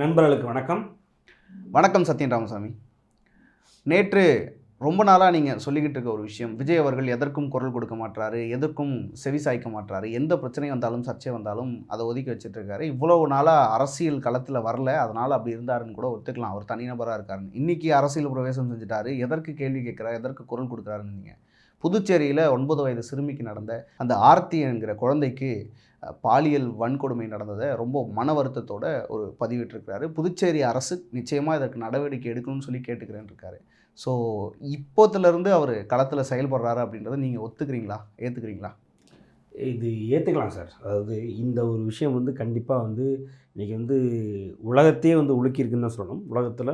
நண்பர்களுக்கு வணக்கம். வணக்கம் சத்யன் ராமசாமி. நேற்று ரொம்ப நாளாக நீங்கள் சொல்லிக்கிட்டு இருக்க ஒரு விஷயம் விஜய் அவர்கள் எதற்கும் குரல் கொடுக்க மாட்டாரு எதற்கும் செவி சாய்க்க மாட்டாரு எந்த பிரச்சனை வந்தாலும் சர்ச்சை வந்தாலும் அதை ஒதுக்கி வச்சுட்டு இருக்காரு. இவ்வளவு நாளாக அரசியல் களத்தில் வரல அதனால் அப்படி இருந்தாருன்னு கூட ஒத்துக்கலாம். அவர் தனிநபராக இருக்காருன்னு. இன்றைக்கி அரசியல் பிரவேசம் செஞ்சுட்டாரு. எதற்கு கேள்வி கேட்குறாரு? எதற்கு குரல் கொடுக்குறாருன்னு நீங்கள் புதுச்சேரியில் ஒன்பது வயது சிறுமிக்கு நடந்த அந்த ஆர்த்தி என்கிற குழந்தைக்கு பாலியல் வன்கொடுமை நடந்ததை ரொம்ப மன வருத்தத்தோட ஒரு பதிவிட்டிருக்கிறாரு. புதுச்சேரி அரசு நிச்சயமாக இதற்கு நடவடிக்கை எடுக்கணும்னு சொல்லி கேட்டுக்கிறேன்னு இருக்காரு ஸோ இப்போத்துலேருந்து அவர் களத்தில் செயல்படுறாரு அப்படின்றத நீங்கள் ஒத்துக்கிறீங்களா? ஏற்றுக்கிறீங்களா இது ஏற்றுக்கலாம் சார். அதாவது இந்த ஒரு விஷயம் வந்து கண்டிப்பாக வந்து இன்றைக்கி வந்து உலகத்தையே வந்து உலுக்கியிருக்குன்னு தான் சொல்லணும். உலகத்தில்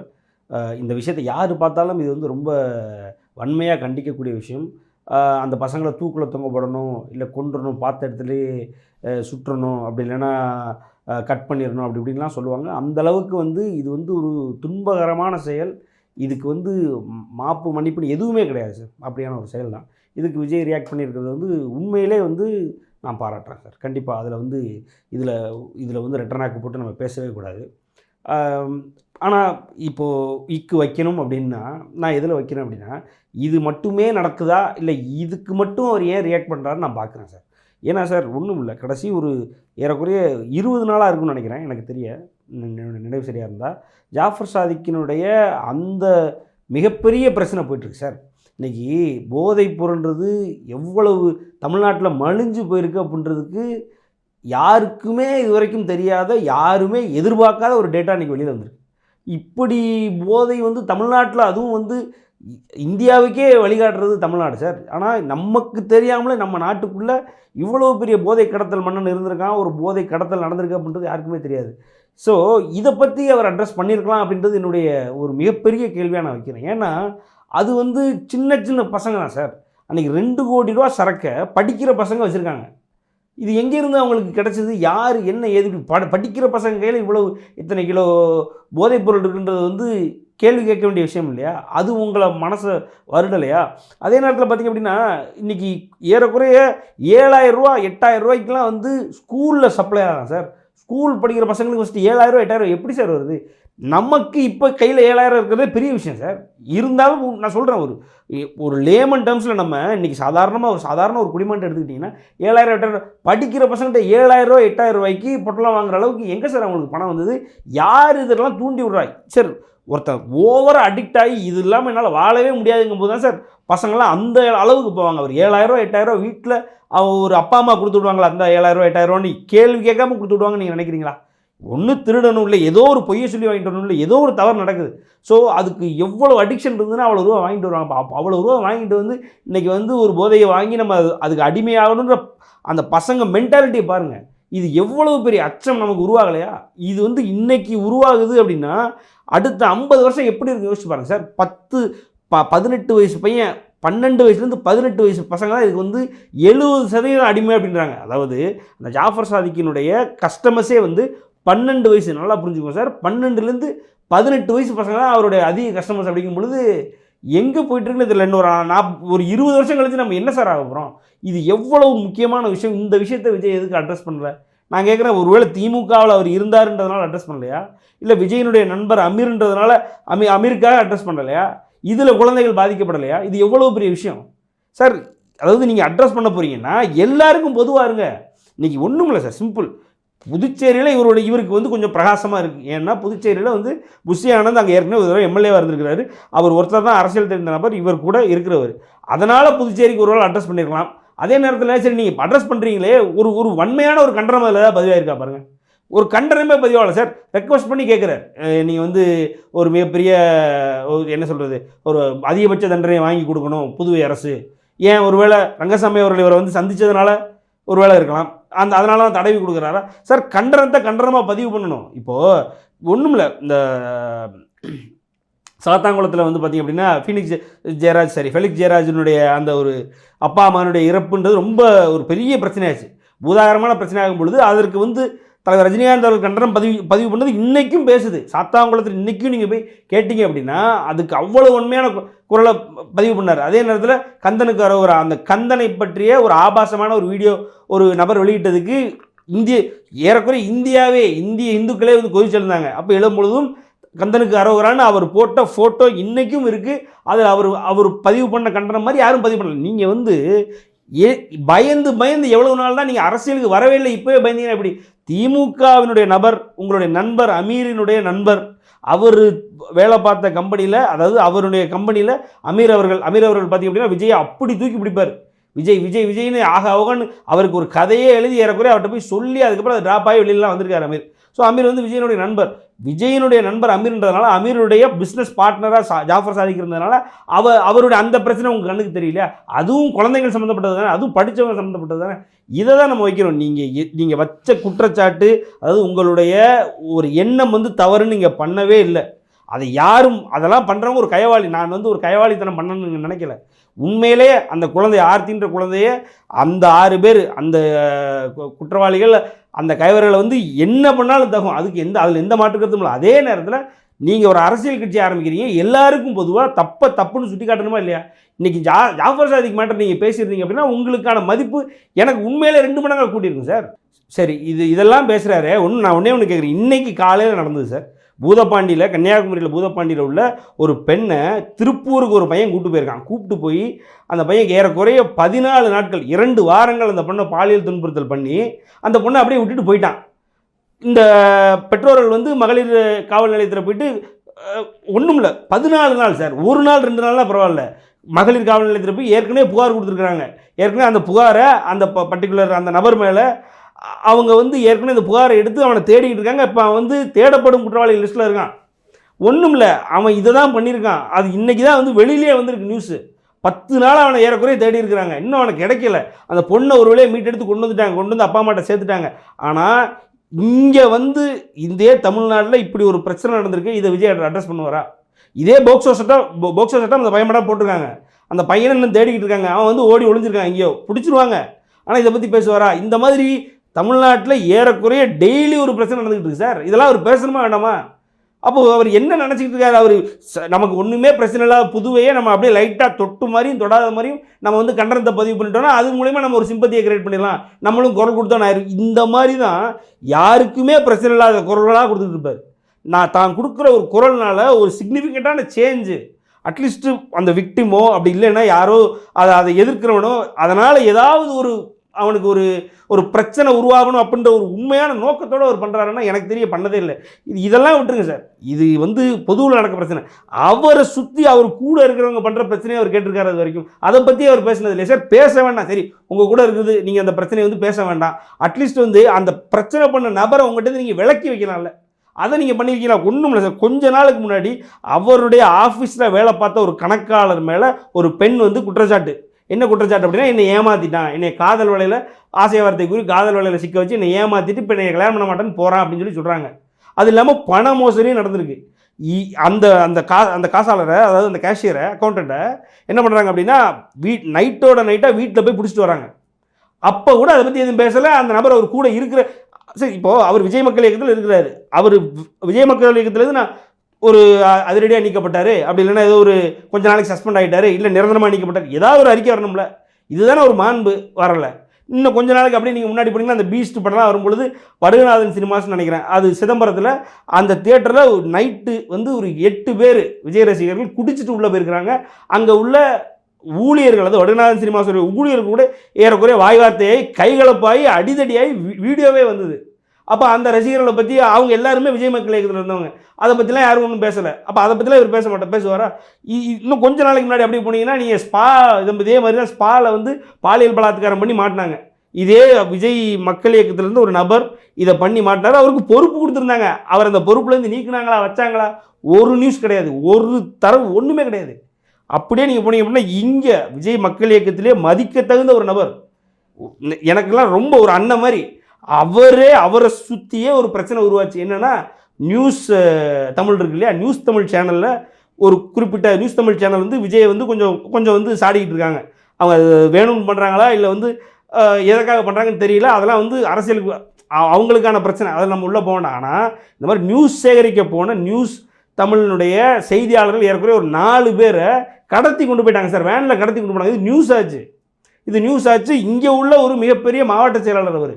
இந்த விஷயத்தை யார் பார்த்தாலும் இது வந்து ரொம்ப வன்மையாக கண்டிக்கக்கூடிய விஷயம். அந்த பசங்களை தூக்கில் தொங்க போடணும் இல்லை கொண்டுடணும் பார்த்த இடத்துலையே சுற்றணும் அப்படி இல்லைன்னா கட் பண்ணிடணும் அப்படி இப்படின்லாம் சொல்லுவாங்க. அந்த அளவுக்கு வந்து இது வந்து ஒரு துன்பகரமான செயல். இதுக்கு வந்து மாப்பு மன்னிப்புன்னு எதுவுமே கிடையாது சார். அப்படியான ஒரு செயல் தான். இதுக்கு விஜய் ரியாக்ட் பண்ணியிருக்கிறது வந்து உண்மையிலே வந்து நான் பாராட்டுறேன் சார். கண்டிப்பாக அதில் வந்து இதில் இதில் வந்து ரெட்டர்னாக்கு போட்டு நம்ம பேசவே கூடாது. ஆனால் இப்போது இக்கு வைக்கணும் அப்படின்னா நான் எதில் வைக்கிறேன் அப்படின்னா இது மட்டுமே நடக்குதா? இல்லை இதுக்கு மட்டும் அவர் ஏன் ரியாக்ட் பண்ணுறாருன்னு நான் பார்க்குறேன் சார். ஏன்னா சார் ஒன்றும் இல்லை. கடைசி ஒரு ஏறக்குறைய இருபது நாளாக இருக்கும்னு நினைக்கிறேன் எனக்கு தெரிய. நினைவு சரியாக இருந்தால் ஜாஃபர் சாதிக்கினுடைய அந்த மிகப்பெரிய பிரச்சனை போயிட்டுருக்கு சார். இன்றைக்கி போதை பொருள்ன்றது எவ்வளவு தமிழ்நாட்டில் மலிஞ்சு போயிருக்கு அப்படின்றதுக்கு யாருக்குமே இது வரைக்கும் தெரியாத யாருமே எதிர்பார்க்காத ஒரு டேட்டா இன்றைக்கி வெளியில் வந்திருக்கு. இப்படி போதை வந்து தமிழ்நாட்டில் அதுவும் வந்து இந்தியாவுக்கே வழிகாட்டுறது தமிழ்நாடு சார். ஆனால் நமக்கு தெரியாமலே நம்ம நாட்டுக்குள்ளே இவ்வளோ பெரிய போதை கடத்தல் மன்னன் இருந்திருக்கான் ஒரு போதை கடத்தல் நடந்திருக்கு அப்படின்றது யாருக்குமே தெரியாது. ஸோ இதை பற்றி அவர் அட்ரஸ் பண்ணியிருக்கலாம் அப்படின்றது என்னுடைய ஒரு மிகப்பெரிய கேள்வியாக நான் வைக்கிறேன். ஏன்னா அது வந்து சின்ன சின்ன பசங்க தான் சார். அன்றைக்கி ரெண்டு கோடி ரூபா சரக்கை படிக்கிற பசங்க வச்சுருக்காங்க. இது எங்கேருந்து அவங்களுக்கு கிடச்சிது? யார்? என்ன? ஏது? பட படிக்கிற பசங்க கையில் இவ்வளவு இத்தனை கிலோ போதைப் பொருள் இருக்குன்றது வந்து கேள்வி கேட்க வேண்டிய விஷயம் இல்லையா? அது உங்களை மனசை வருடலையா? அதே நேரத்தில் பார்த்திங்க அப்படின்னா இன்றைக்கி ஏறக்குறைய ஏழாயிரம் ரூபா எட்டாயிரம் ரூபாய்க்குலாம் வந்து ஸ்கூலில் சப்ளை ஆகும் சார். ஸ்கூல் படிக்கிற பசங்களுக்கு ஃபஸ்ட்டு ஏழாயிரம் ரூபா எட்டாயிரம் எப்படி சார் வருது? நமக்கு இப்போ கையில் ஏழாயிரம் இருக்கிறதே பெரிய விஷயம் சார். இருந்தாலும் நான் சொல்கிறேன் ஒரு ஒரு லேமன் டேர்ம்ஸில் நம்ம இன்றைக்கி சாதாரணமாக ஒரு சாதாரண ஒரு குடிமன்றம் எடுத்துக்கிட்டிங்கன்னா ஏழாயிரம் எட்டாயிரம் படிக்கிற பசங்கள்கிட்ட ஏழாயிரம் ரூபா எட்டாயிரம் ரூபாய்க்கு பொட்டலாம் வாங்குற அளவுக்கு எங்கே சார் அவங்களுக்கு பணம் வந்தது? யார் இதெல்லாம் தூண்டி விடுறாய்? சார் ஒருத்தன் ஓவராக அடிக்ட் ஆகி இது இல்லாமல் என்னால் வாழவே முடியாதுங்கும் போது தான் சார் பசங்களாம் அந்த அளவுக்கு போவாங்க. அவர் ஏழாயிரம் எட்டாயிரம் வீட்டில் அவன் ஒரு அப்பா அம்மா கொடுத்து விடுவாங்களா? அந்த ஏழாயிரம் எட்டாயிரரூவான்னு கேள்வி கேட்காம கொடுத்து விடுவாங்கன்னு நீங்கள் நினைக்கிறீங்களா? ஒன்று திருடணும் இல்லை ஏதோ ஒரு பொய்யை சொல்லி வாங்கிட்டு வரணும் இல்லை ஏதோ ஒரு தவறு நடக்குது. ஸோ அதுக்கு எவ்வளோ அடிக்ஷன் இருந்ததுன்னா அவ்வளோ ரூபா வாங்கிட்டு வருவாங்க. அப்போ அவ்வளோ ரூபா வாங்கிட்டு வந்து இன்றைக்கி வந்து ஒரு போதையை வாங்கி நம்ம அது- அதுக்கு அடிமையாகணுன்ற அந்த பசங்க மென்டாலிட்டியை பாருங்கள் இது எவ்வளவு பெரிய அச்சம் நமக்கு உருவாகலையா? இது வந்து இன்றைக்கி உருவாகுது அப்படின்னா அடுத்த ஐம்பது வருஷம் எப்படி இருக்கு யோசிச்சு பாருங்கள் சார். பத்து ப பதினெட்டு வயசு பையன் பன்னெண்டு வயசுலேருந்து பதினெட்டு வயசு பசங்க தான் இதுக்கு வந்து எழுபது சதவீதம் அடிமை அப்படின்றாங்க. அதாவது அந்த ஜாஃபர் சாதிக்கினுடைய கஸ்டமர்ஸே வந்து பன்னெண்டு வயசு நல்லா புரிஞ்சுக்கோங்க சார். பன்னெண்டுலேருந்து பதினெட்டு வயசு பசங்க தான் அவருடைய அதிக கஸ்டமர்ஸ் அப்படிங்கும் பொழுது எங்கே போயிட்டுருக்குன்னு இதில் இன்னொரு நாப் ஒரு இருபது வருஷம் கழிச்சு நம்ம என்ன சார் ஆக போகிறோம் இது எவ்வளவு முக்கியமான விஷயம்? இந்த விஷயத்தை விஜய் எதுக்கு அட்ரஸ் பண்ணல? நான் கேட்குறேன் ஒருவேளை திமுகவில் அவர் இருந்தாருன்றதுனால அட்ரஸ் பண்ணலையா? இல்லை விஜயனுடைய நண்பர் அமீர்ன்றதுனால அமி அமீருக்காக அட்ரஸ் பண்ணலையா? இதில் குழந்தைகள் பாதிக்கப்படலையா? இது எவ்வளோ பெரிய விஷயம்? சார் அதாவது நீங்கள் அட்ரஸ் பண்ண போகிறீங்கன்னா எல்லாருக்கும் பொதுவாக இருங்க. இன்னைக்கு ஒன்றும் இல்லை சார் சிம்பிள் புதுச்சேரியில் இவரோட இவருக்கு வந்து கொஞ்சம் பிரகாசமாக இருக்குது ஏன்னா புதுச்சேரியில் வந்து புஷி ஆனந்த் அங்கே ஏற்கனவே ஒரு தடவை எம்எல்ஏவாக இருந்திருக்கிறாரு. அவர் ஒருத்தர் தான் அரசியல் தெரிந்த நபர் இவர் கூட இருக்கிறவர். அதனால் புதுச்சேரிக்கு ஒரு அட்ரஸ் பண்ணியிருக்கலாம் அதே நேரத்தில் சரி நீங்கள் அட்ரஸ் பண்ணுறீங்களே ஒரு ஒரு வன்மையான ஒரு கண்டனம் அதில் ஏதாவது பதிவாயிருக்கா பாருங்கள் ஒரு கண்டனமே பதிவாகல சார். ரெக்வஸ்ட் பண்ணி கேட்குறார் நீங்கள் வந்து ஒரு மிகப்பெரிய ஒரு என்ன சொல்கிறது ஒரு அதிகபட்ச தண்டனையை வாங்கி கொடுக்கணும் புதுவை அரசு. ஏன் ஒருவேளை ரங்கசாமி அவர்கள் இவரை வந்து சந்தித்ததுனால ஒருவேளை இருக்கலாம். அந்த அதனால தான் தடவி கொடுக்குறாரா? சார் கண்டனத்தை கண்டனமாக பதிவு பண்ணணும். இப்போது ஒன்றும் இல்லை இந்த சாத்தாங்குளத்தில் வந்து பார்த்திங்க அப்படின்னா ஃபீனிக்ஸ் ஜெயராஜ் சரி ஃபெலிக்ஸ் ஜெயராஜனுடைய அந்த ஒரு அப்பா அம்மானுடைய இறப்புன்றது ரொம்ப ஒரு பெரிய பிரச்சனையாச்சு. பூதாகரமான பிரச்சனையாகும் பொழுது அதற்கு வந்து தலைவர் ரஜினிகாந்த் அவர்கள் கண்டனம் பதிவு பதிவு பண்ணது இன்றைக்கும் பேசுது. சாத்தாங்குளத்தில் இன்றைக்கும் நீங்கள் போய் கேட்டீங்க அப்படின்னா அதுக்கு அவ்வளோ உண்மையான குரலை பதிவு பண்ணார். அதே நேரத்தில் கந்தனுக்கு ஒரு அந்த கந்தனை பற்றிய ஒரு ஆபாசமான ஒரு வீடியோ ஒரு நபர் வெளியிட்டதுக்கு இந்திய ஏறக்குறைய இந்தியாவே இந்திய இந்துக்களே வந்து கொதிச்சிருந்தாங்க அப்போ எழும் பொழுதும் கந்தனுக்கு அரோகரான்னு அவர் போட்ட ஃபோட்டோ இன்றைக்கும் இருக்குது அதில் அவர் அவர் பதிவு பண்ண கண்டனம் மாதிரி யாரும் பதிவு பண்ணல. நீங்கள் வந்து ஏ பயந்து பயந்து எவ்வளவு நாள் தான் நீங்கள் அரசியலுக்கு வரவே இல்லை இப்போவே பயந்தீங்கன்னா எப்படி? திமுகவினுடைய நபர் உங்களுடைய நண்பர் அமீரினுடைய நண்பர் அவர் வேலை பார்த்த கம்பெனியில் அதாவது அவருடைய கம்பெனியில் அமீர் அவர்கள் அமீர் அவர்கள் பார்த்தீங்க அப்படின்னா விஜயை அப்படி தூக்கி பிடிப்பார். விஜய் விஜய் விஜய்னு ஆக ஆகன்னு அவருக்கு ஒரு கதையே எழுதி ஏறக்குறைய அவர்கிட்ட போய் சொல்லி அதுக்கப்புறம் அது ட்ராப் ஆகி வெளியிலாம் வந்திருக்காரு அமீர். ஸோ அமீர் வந்து விஜயனுடைய நண்பர். விஜயனுடைய நண்பர் அமீர்ன்றதுனால அமீருடைய பிஸ்னஸ் பார்ட்னராக ஜாஃபர் சாதிக் இருந்ததுனால அவ அவருடைய அந்த பிரச்சனை உங்கள் கண்ணுக்கு தெரியல அதுவும் குழந்தைகள் சம்மந்தப்பட்டது தானே? அதுவும் படித்தவங்க சம்மந்தப்பட்டது தானே? இதை தான் நம்ம வைக்கிறோம். நீங்கள் நீங்கள் வச்ச குற்றச்சாட்டு அதாவது உங்களுடைய ஒரு எண்ணம் வந்து தவறுன்னு நீங்கள் பண்ணவே இல்லை. அதை யாரும் அதெல்லாம் பண்ணுறவங்க ஒரு கயவாளி நான் வந்து ஒரு கயவாளித்தனம் பண்ணணும்னு நினைக்கல. உண்மையிலே அந்த குழந்தை ஆர்த்தின்ற குழந்தைய அந்த ஆறு பேர் அந்த கு- குற்றவாளிகள் அந்த கைவர்களை வந்து என்ன பண்ணாலும் தகும். அதுக்கு எந்த அதில் எந்த மாற்று இல்லை. அதே நேரத்தில் நீங்கள் ஒரு அரசியல் கட்சி ஆரம்பிக்கிறீங்க. எல்லாருக்கும் பொதுவாக தப்பை தப்புன்னு சுட்டி காட்டணுமா இல்லையா? இன்றைக்கி ஜா ஜாஃபர் சாதிக்கு மேட்டர் நீங்கள் பேசியிருந்தீங்க அப்படின்னா உங்களுக்கான மதிப்பு எனக்கு உண்மையிலே ரெண்டு மடங்காக கூட்டியிருக்கும் சார். சரி இது இதெல்லாம் பேசுகிறாரு ஒன்று நான் ஒன்றே ஒன்று கேட்குறேன். இன்றைக்கி காலையில் நடந்தது சார். பூதப்பாண்டியில் கன்னியாகுமரியில் பூதப்பாண்டியில் உள்ள ஒரு பெண்ணை திருப்பூருக்கு ஒரு பையன் கூப்பிட்டு போயிருக்கான். கூப்பிட்டு போய் அந்த பையன் ஏறக்குறைய பதினாலு நாட்கள் இரண்டு வாரங்கள் அந்த பொண்ணை பாலியல் துன்புறுத்தல் பண்ணி அந்த பொண்ணை அப்படியே விட்டுட்டு போயிட்டான். இந்த பெற்றோர்கள் வந்து மகளிர் காவல் நிலையத்தில் போயிட்டு ஒன்றும் இல்லை பதினாலு நாள் சார். ஒரு நாள் ரெண்டு நாள்லாம் பரவாயில்ல. மகளிர் காவல் நிலையத்தில் போய் ஏற்கனவே புகார் கொடுத்துருக்குறாங்க. ஏற்கனவே அந்த புகாரை அந்த பர்டிகுலர் அந்த நபர் மேலே அவங்க வந்து ஏற்கனவே இந்த புகாரை எடுத்து அவனை தேடிக்கிட்டு இருக்காங்க. இப்போ அவன் வந்து தேடப்படும் குற்றவாளி லிஸ்ட்டில் இருக்கான். ஒன்றும் இல்லை அவன் இதை தான் பண்ணியிருக்கான். அது இன்றைக்கி தான் வந்து வெளியிலே வந்திருக்கு நியூஸு பத்து நாள் அவனை ஏறக்குறைய தேடி இருக்கிறாங்க. இன்னும் அவனுக்கு கிடைக்கல. அந்த பொண்ணை ஒரு வேலையை மீட்டெடுத்து கொண்டு வந்துட்டாங்க. கொண்டு வந்து அப்பா அம்மாட்ட சேர்த்துட்டாங்க. ஆனால் இங்கே வந்து இதே தமிழ்நாட்டில் இப்படி ஒரு பிரச்சனை நடந்திருக்கு. இதை விஜய் அட்ரஸ் பண்ணுவாரா? இதே போக்சோ சட்டம் போக்சோ சட்டம் அந்த பையன் போட்டிருக்காங்க. அந்த பையனை இன்னும் தேடிக்கிட்டு இருக்காங்க. அவன் வந்து ஓடி ஒளிஞ்சிருக்கான். எங்கேயோ. பிடிச்சிருவாங்க. ஆனால் இதை பற்றி பேசுவாரா? இந்த மாதிரி தமிழ்நாட்டில் ஏறக்குறைய டெய்லி ஒரு பிரச்சனை நடந்துக்கிட்டு இருக்கு சார். இதெல்லாம் அவர் பேசணுமா வேண்டாமா? அப்போது அவர் என்ன நினச்சிக்கிட்டு இருக்காரு? அவர் ச- நமக்கு ஒன்றுமே பிரச்சனை இல்லாத புதுவையே நம்ம அப்படியே லைட்டாக தொட்டு மாதிரியும் தொடாத மாதிரியும் நம்ம வந்து கண்டனத்தை பதிவு பண்ணிட்டோம்னா அது மூலிமா நம்ம ஒரு சிம்பத்தியை கிரியேட் பண்ணிடலாம். நம்மளும் குரல் கொடுத்தோம் நான் இந்த மாதிரி தான் யாருக்குமே பிரச்சனை இல்லாத குரல்களாக கொடுத்துட்டு இருப்பார். நான் தான் கொடுக்குற ஒரு குரல்னால ஒரு சிக்னிஃபிகண்ட்டான சேஞ்சு அட்லீஸ்ட்டு அந்த விக்டிமோ அப்படி இல்லைன்னா யாரோ அதை அதை எதிர்க்கிறவனோ அதனால் ஏதாவது ஒரு அவனுக்கு ஒரு ஒரு பிரச்சனை உருவாகணும் அப்படின்ற ஒரு உண்மையான நோக்கத்தோடு அவர் பண்ணுறாருன்னா எனக்கு தெரிய பண்ணதே இல்லை. இது இதெல்லாம் விட்டுருங்க சார். இது வந்து பொதுவில் நடக்க பிரச்சனை. அவரை சுற்றி அவர் கூட இருக்கிறவங்க பண்ணுற பிரச்சனையை அவர் கேட்டிருக்காரு அது வரைக்கும். அதை பற்றி அவர் பேசினது இல்லை சார்? பேச வேண்டாம். சரி உங்கள் கூட இருக்குது நீங்கள் அந்த பிரச்சனையை வந்து பேச வேண்டாம். அட்லீஸ்ட் வந்து அந்த பிரச்சனை பண்ண நபரை உங்கள்கிட்ட நீங்கள் விளக்கி வைக்கலாம்ல. அதை நீங்கள் பண்ணியிருக்கீங்களா ஒன்றும் இல்லை சார். கொஞ்ச நாளுக்கு முன்னாடி அவருடைய ஆஃபீஸில் வேலை பார்த்த ஒரு கணக்காளர் மேலே ஒரு பெண் வந்து குற்றச்சாட்டு. என்ன குற்றச்சாட்டு அப்படின்னா என்னை ஏமாற்றிட்டான் என்னை காதல் வலையில் ஆசை வார்த்தை கூறி காதல் வலையில் சிக்க வச்சு என்னை ஏமாற்றிட்டு இப்போ என்னை கல்யாணம் பண்ண மாட்டேன்னு போகிறான் அப்படின்னு சொல்லி சொல்கிறாங்க அது இல்லாமல் பண மோசடியும் நடந்திருக்கு. இ- அந்த அந்த கா அந்த காசாளரை அதாவது அந்த கேஷியரை அக்கௌண்ட்டை என்ன பண்ணுறாங்க அப்படின்னா வீட் நைட்டோட நைட்டாக வீட்டில் போய் பிடிச்சிட்டு வராங்க. அப்போ கூட அதை பற்றி எதுவும் பேசலை. அந்த நபர் அவர் கூட இருக்கிற சரி இப்போது அவர் விஜய் மக்கள் இயக்கத்தில் இருக்கிறாரு. அவர் விஜய் மக்கள் இயக்கத்துலேருந்து நான் ஒரு அ- அதிரடியாக நீக்கப்பட்டார். அப்படி இல்லைன்னா ஏதோ ஒரு கொஞ்ச நாளைக்கு சஸ்பெண்ட் ஆகிட்டாரு இல்லை நிரந்தரமாக நீக்கப்பட்டார். ஏதாவது ஒரு அறிக்கை வரணும்ல. இதுதானே ஒரு மாண்பு வரல. இன்னும் கொஞ்ச நாளைக்கு அப்படியே நீங்கள் முன்னாடி போனீங்கன்னா அந்த பீஸ்ட் படம்லாம் வரும்பொழுது வடுகநாதன் சினிமாஸ்னு நினைக்கிறேன். அது சிதம்பரத்தில் அந்த தேட்டரில் நைட்டு வந்து ஒரு எட்டு பேர் விஜய் ரசிகர்கள் குடிச்சிட்டு உள்ளே போயிருக்கிறாங்க. அங்கே உள்ள ஊழியர்கள் அது வடுகநாதன் சினிமாஸுடைய ஊழியர்கள் கூட ஏறக்குறைய வாய் வார்த்தையை கைகலப்பாகி அடிதடியாகி வீடியோவே வந்தது. அப்போ அந்த ரசிகர்களை பற்றி அவங்க எல்லாருமே விஜய் மக்கள் இயக்கத்தில் இருந்தவங்க. அதை பற்றிலாம் யாரும் ஒன்றும் பேசலை. அப்போ அதை பற்றிலாம் இவர் பேச மாட்டார். பேசுவாரா? இ- இன்னும் கொஞ்ச நாளைக்கு முன்னாடி அப்படி போனீங்கன்னா நீங்கள் ஸ்பா இது இதே மாதிரி தான் ஸ்பாவில் வந்து பாலியல் பலாத்காரம் பண்ணி மாட்டினாங்க. இதே விஜய் மக்கள் இயக்கத்திலேருந்து ஒரு நபர் இதை பண்ணி மாட்டினார். அவருக்கு பொறுப்பு கொடுத்துருந்தாங்க. அவர் அந்த பொறுப்புலேருந்து நீக்குனாங்களா வச்சாங்களா? ஒரு நியூஸ் கிடையாது. ஒரு தரவு ஒன்றுமே கிடையாது. அப்படியே நீங்கள் போனீங்க அப்படின்னா இங்கே விஜய் மக்கள் இயக்கத்திலே மதிக்க தகுந்த ஒரு நபர். எனக்கெல்லாம் ரொம்ப ஒரு அண்ணன் மாதிரி. அவரே அவரை சுற்றியே ஒரு பிரச்சனை உருவாச்சு. என்னென்னா நியூஸ் தமிழ் இருக்கு இல்லையா? நியூஸ் தமிழ் சேனலில் ஒரு குறிப்பிட்ட நியூஸ் தமிழ் சேனல் வந்து விஜயை வந்து கொஞ்சம் கொஞ்சம் வந்து சாடிக்கிட்டு இருக்காங்க. அவங்க அது வேணும்னு பண்ணுறாங்களா இல்லை வந்து எதற்காக பண்ணுறாங்கன்னு தெரியல. அதெல்லாம் வந்து அரசியலுக்கு அவங்களுக்கான பிரச்சனை. அதில் நம்ம உள்ளே போகணும் ஆனால் இந்த மாதிரி நியூஸ் சேகரிக்க போன நியூஸ் தமிழினுடைய செய்தியாளர்கள் ஏற்கனவே ஒரு நாலு பேரை கடத்தி கொண்டு போயிட்டாங்க சார். வேனில் கடத்தி கொண்டு போனாங்க. இது நியூஸ் ஆச்சு. இது நியூஸ் ஆச்சு. இங்கே உள்ள ஒரு மிகப்பெரிய மாவட்ட செயலாளர் அவர்.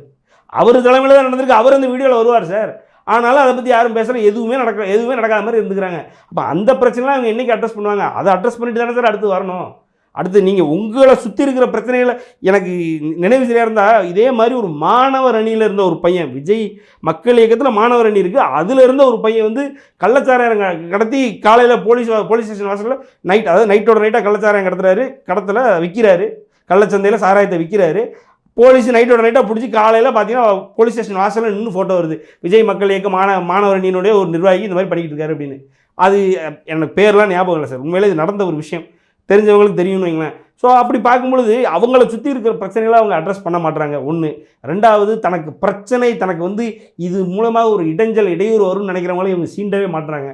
அவர் தலைமையில் தான் நடந்திருக்கு. அவர் அந்த வீடியோவில் வருவார் சார். ஆனாலும் அதை பற்றி யாரும் பேசல எதுவுமே நடக்க எதுவுமே நடக்காத மாதிரி இருந்துக்கிறாங்க. அப்போ அந்த பிரச்சனைலாம் அவங்க என்றைக்கு அட்ரஸ் பண்ணுவாங்க? அதை அட்ரஸ் பண்ணிட்டு தானே சார் அடுத்து வரணும். அடுத்து நீங்கள் உங்களை சுற்றி இருக்கிற பிரச்சனைகளை எனக்கு நினைவு சரியாக இருந்தால் இதே மாதிரி ஒரு மாணவர் அணியில் இருந்த ஒரு பையன் விஜய் மக்கள் இயக்கத்தில் மாணவர் அணி இருக்குது அதில் இருந்த ஒரு பையன் வந்து கள்ளச்சாராயம் கடத்தி காலையில் போலீஸ் வா- போலீஸ் ஸ்டேஷன் வாசலில் நைட் அதாவது நைட்டோட நைட்டாக கள்ளச்சாராயம் கடத்துறாரு கடத்தில் விற்கிறாரு கள்ளச்சந்தையில் சாராயத்தை விற்கிறாரு போலீஸ் நைட்டோட நைட்டாக பிடிச்சி காலையில் பார்த்தீங்கன்னா போலீஸ் ஸ்டேஷன் வாசலில் நின்று ஃபோட்டோ வருது. விஜய் மக்கள் இயக்க மாண மாணவரணியினுடைய ஒரு நிர்வாகி இந்த மாதிரி பண்ணிக்கிட்டு இருக்காரு அப்படின்னு. அது எனக்கு பேர்லாம் ஞாபகம் இல்லை சார். உண்மையிலே இது நடந்த ஒரு விஷயம். தெரிஞ்சவங்களுக்கு தெரியும்னு வைங்களேன். ஸோ அப்படி பார்க்கும்பொழுது அவங்கள சுற்றி இருக்கிற பிரச்சனைகளை அவங்க அட்ரஸ் பண்ண மாட்டுறாங்க ஒன்று ரெண்டாவது தனக்கு பிரச்சனை தனக்கு வந்து இது மூலமாக ஒரு இடைஞ்சல் இடையூறு வரும்னு நினைக்கிறவங்கள இவங்க சீண்டவே மாட்டுறாங்க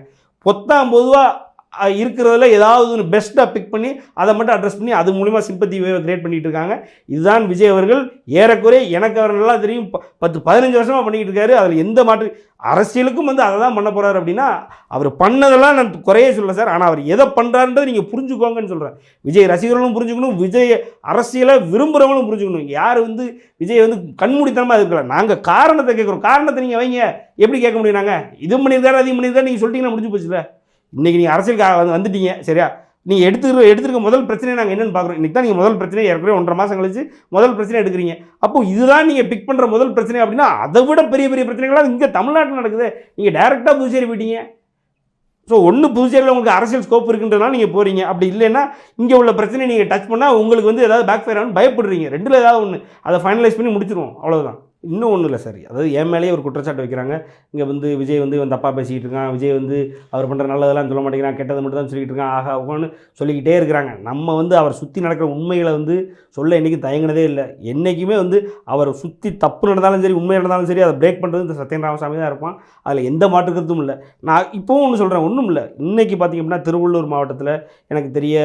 பொத்தாம் பொதுவாக இருக்கிறதுல ஏதாவது ஒன்று பெஸ்ட்டாக பிக் பண்ணி அதை மட்டும் அட்ரஸ் பண்ணி அது மூலிமா சிம்பத்தி கிரியேட் பண்ணிட்டு இருக்காங்க. இதுதான் விஜய் அவர்கள். ஏறக்குறைய எனக்கு அவர் நல்லா தெரியும். ப- பத்து பதினஞ்சு வருஷமாக பண்ணிக்கிட்டு இருக்காரு. அதில் எந்த மாற்று அரசியலுக்கும் வந்து அதை தான் பண்ண போகிறாரு அப்படின்னா அவர் பண்ணதெல்லாம் நான் குறைய சொல்ல சார். ஆனால் அவர் எதை பண்ணுறாருன்றதை நீங்கள் புரிஞ்சுக்கோங்கன்னு சொல்கிறேன் விஜய் ரசிகர்களும் புரிஞ்சுக்கணும் விஜய் அரசியலை விரும்புகிறவங்களும் புரிஞ்சுக்கணும். யார் வந்து விஜய் வந்து கண்மூடித்தனமாக இருக்கல நாங்கள் காரணத்தை கேட்குறோம். காரணத்தை நீங்கள் வைங்க. எப்படி கேட்க முடியும் நாங்கள் இது பண்ணியிருக்காரு அதையும் பண்ணியிருக்காரு நீங்கள் சொல்லிட்டீங்கன்னா முடிஞ்சு போச்சுல. இன்றைக்கி நீங்கள் அரசியலுக்கு வந்து- வந்துட்டீங்க சரியா? நீங்கள் எடுத்துக்கிற எடுத்துருக்க முதல் பிரச்சனை நாங்கள் என்னென்னு பார்க்குறோம். இன்றைக்கி தான் நீங்கள் முதல் பிரச்சனை ஏற்கனவே ஒன்றரை மாதம் கழிச்சு முதல் பிரச்சனை எடுக்கிறீங்க. அப்போ இதுதான் நீங்கள் பிக் பண்ணுற முதல் பிரச்சனை அப்படின்னா அதை விட பெரிய பெரிய பிரச்சனைகள்லாம் இங்கே தமிழ்நாட்டில் நடக்குது. நீங்கள் டேரெக்டாக புதுச்சேரி போயிட்டீங்க. ஸோ ஒன்று புதுச்சேரியில் உங்களுக்கு அரசியல் ஸ்கோப் இருக்குன்றதுனால நீங்கள் போகிறீங்க அப்படி இல்லைன்னா இங்கே உள்ள பிரச்சனை நீங்கள் டச் பண்ணால் உங்களுக்கு வந்து ஏதாவது பேக் ஃபயர் ஆகணும் பயப்படுறீங்க. ரெண்டில் ஏதாவது ஒன்று அதை ஃபைனலைஸ் பண்ணி முடிச்சிருவோம். அவ்வளோதான் இன்னும் ஒன்றும் இல்லை சார் அதாவது என் மேலேயே ஒரு குற்றச்சாட்டு வைக்கிறாங்க. இங்கே வந்து விஜய் வந்து இவன் தப்பாக பேசிக்கிட்டு இருக்கான். விஜய் வந்து அவர் பண்ணுற நல்லதெல்லாம் சொல்ல மாட்டேங்கிறான். கெட்டது மட்டும் தான் சொல்லிக்கிட்டு இருக்கான். ஆகா ஓன்னு சொல்லிக்கிட்டே இருக்கிறாங்க. நம்ம வந்து அவர் சுற்றி நடக்கிற உண்மைகளை வந்து சொல்ல என்றைக்கும் தயங்கினதே இல்லை. என்றைக்குமே வந்து அவர் சுற்றி தப்பு நடந்தாலும் சரி உண்மை நடந்தாலும் சரி அதை பிரேக் பண்ணுறது இந்த சத்யன் ராமசாமி தான் இருப்பான். அதில் எந்த மாற்றுக்கிறதும் இல்லை. நான் இப்போவும் ஒன்று சொல்கிறேன் ஒன்றும் இல்லை. இன்றைக்கி பார்த்திங்க அப்படின்னா திருவள்ளூர் மாவட்டத்தில் எனக்கு தெரிய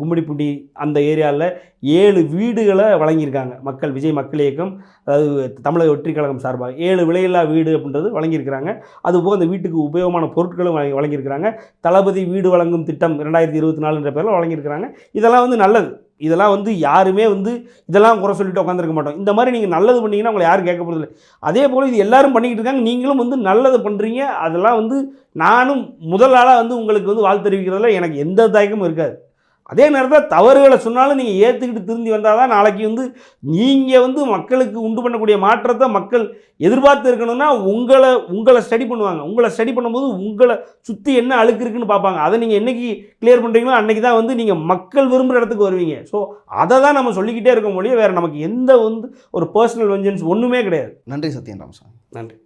கும்மிடிப்பூண்டி அந்த ஏரியாவில் ஏழு வீடுகளை வழங்கியிருக்காங்க. மக்கள் விஜய் மக்கள் இயக்கம் அதாவது தமிழக வெற்றி கழகம் சார்பாக. ஏழு விலையில்லா வீடு அப்படின்றது வழங்கியிருக்கிறாங்க. அதுபோக அந்த வீட்டுக்கு உபயோகமான பொருட்களும் வழங்கி வழங்கியிருக்கிறாங்க. தளபதி வீடு வழங்கும் திட்டம் ரெண்டாயிரத்தி இருபத்தி நாலுன்ற பேரில் வழங்கியிருக்கிறாங்க. இதெல்லாம் வந்து நல்லது. இதெல்லாம் வந்து யாருமே வந்து இதெல்லாம் குறை சொல்லிட்டு உட்காந்துருக்க மாட்டோம். இந்த மாதிரி நீங்கள் நல்லது பண்ணீங்கன்னா உங்களை யாரும் கேட்க போகிறதில்ல அதே போல் இது எல்லாரும் பண்ணிக்கிட்டு இருக்காங்க. நீங்களும் வந்து நல்லது பண்ணுறீங்க அதெல்லாம் வந்து நானும் முதல் ஆளாக வந்து உங்களுக்கு வந்து வாழ்த்து தெரிவிக்கிறதுல எனக்கு எந்த தயக்கமும் இருக்காது. அதே நேரத்தில் தவறுகளை சொன்னாலும் நீங்கள் ஏற்றுக்கிட்டு திருந்தி வந்தால் தான் நாளைக்கு வந்து நீங்கள் வந்து மக்களுக்கு உண்டு பண்ணக்கூடிய மாற்றத்தை மக்கள் எதிர்பார்த்து இருக்கணும்னா உங்களை உங்களை ஸ்டடி பண்ணுவாங்க. உங்களை ஸ்டடி பண்ணும்போது உங்களை சுற்றி என்ன அழுக்கு இருக்குன்னு பார்ப்பாங்க. அதை நீங்கள் என்னைக்கு கிளியர் பண்ணுறீங்களோ அன்றைக்கி தான் வந்து நீங்கள் மக்கள் விரும்புகிற இடத்துக்கு வருவீங்க. ஸோ அதை தான் நம்ம சொல்லிக்கிட்டே இருக்க முடியும் வேறு நமக்கு எந்த வந்து ஒரு பர்சனல் வெஞ்சன்ஸ் ஒன்றுமே கிடையாது. நன்றி சத்யன் ராமசாமி. நன்றி.